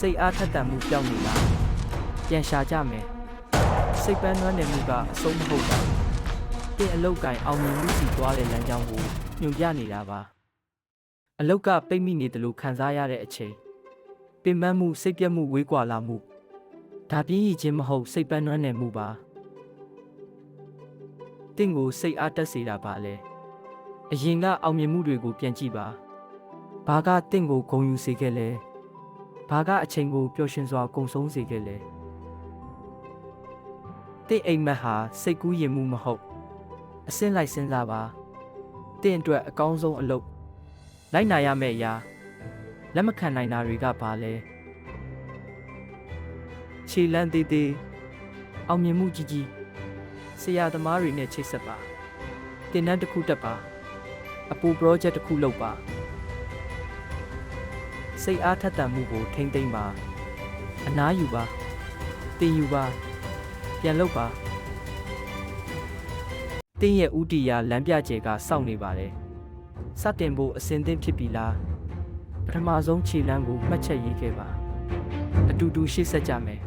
စိတ်အားထက်သန်မှုပြောင်းနေလားပြန်ရှာကြမယ်စိတ်ပန်းနွမ်းနယ်မှုကအဆုံးမဟုတ်ပါဘူးတင်အလုတ်ကင်အောင်မြင်မှုစီသွားတဲ့လမ်းကြောင်းကိုညွှန်ပြနေတာပါအလုတ်ကပိတ်မိနေတယ်လို့ခံစားရတဲ့အချိန်ပင်ပန်းမှုစိတ်ပြတ်မှုဝေးကွာလာမှုဒါပြင်းရည်ခြင်းမဟုတ်စိတ်ပန်းနွမ်းနယ်မှုပါတင့်ကိုစိတ်အားတက်စေတာပါလေအရင်ကအောင်မြင်မှုတွေကိုပြန်ကြည့်ပါဘာကတင့်ကိုဂုံယူစေခဲ့လဲ ဘာကအချိန်ကိုပျော်ရွှင်စွာကုံဆုံးစေခဲ့လဲတင့်အိမ်မက်ဟာစိတ်ကူးရင်မှုမဟုတ်အစင်းလိုက်စဉ်းစားပါတင့်အတွက်အကောင်းဆုံးအလုပ်လိုက်နာရမယ့်အရာလက်မခံနိုင်တာတွေကဘာလဲခြေလန်းသေးသေးအောင်မြင်မှုကြီးကြီးဆရာသမားတွေနဲ့ချိတ်ဆက်ပါတင်နန်းတစ်ခုတက်ပါအပူ project တစ်ခုလုပ်ပါ စိတ်အားထက်သန်မှုကိုထိမ့်သိမ့်ပါအနားယူပါတင်ယူပါပြန်လုပ်ပါတင်းရဲ့ဥတီယာလမ်းပြကျဲကစောင့်နေပါတယ်စတင်ဖို့အစင်သင့်ဖြစ်ပြီလားပထမဆုံးခြေလမ်းကိုမှတ်ချက်ရေးခဲ့ပါအတူတူရှေ့ဆက်ကြမယ်